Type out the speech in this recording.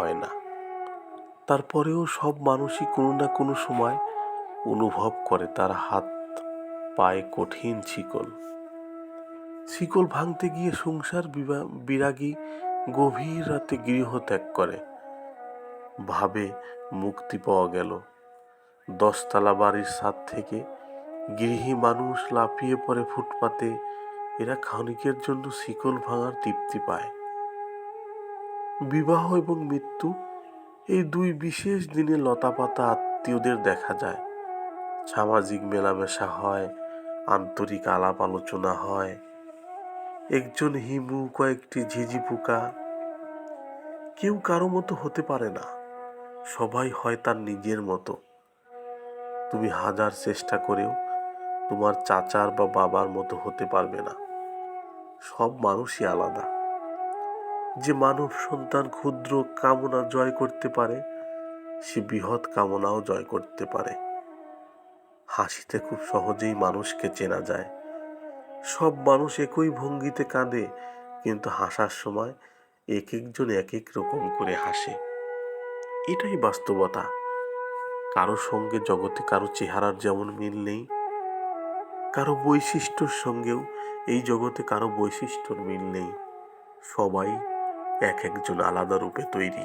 হয় না। তারপরেও সব মানুষই কোনো না কোনো সময় অনুভব করে তার হাত পায়ে কঠিন শিকল। শিকল ভাঙতে গিয়ে সংসার বিরাগী গভীর রাতে গৃহ ত্যাগ করে। ভাবে মুক্তি পাওয়া গেল। দশতলা বাড়ির ছাদ থেকে গৃহী মানুষ লাফিয়ে পড়ে ফুটপাতে। এরা ক্ষণিকের জন্য শিকল ভাঙার তৃপ্তি পায়। বিবাহ এবং মৃত্যু এই দুই বিশেষ দিনে লতাপাতা আত্মীয়দের দেখা যায়। সামাজিক মেলামেশা হয়, আন্তরিক আলাপ আলোচনা হয়। একজন হিমু কয়েকটি ঝিঝি পোকা। কেউ কারও মতো হতে পারে না। সবাই হয় তার নিজের মতো। তুমি হাজার চেষ্টা করেও তোমার চাচার বা বাবার মতো হতে পারবে না। সব মানুষই আলাদা। যে মানব সন্তান ক্ষুদ্র কামনা জয় করতে পারে, সে বৃহৎ কামনাও জয় করতে পারে। হাসিতে খুব সহজেই মানুষকে চেনা যায়। সব মানুষ একই ভঙ্গিতে কাঁদে, কিন্তু হাসার সময় এক একজন এক এক রকম করে হাসে। এটাই বাস্তবতা। কারও সঙ্গে জগতে কারও চেহারার যেমন মিল নেই, কারও বৈশিষ্ট্যর সঙ্গেও এই জগতে কারও বৈশিষ্ট্যর মিল নেই। সবাই এক একজন আলাদা রূপে তৈরি।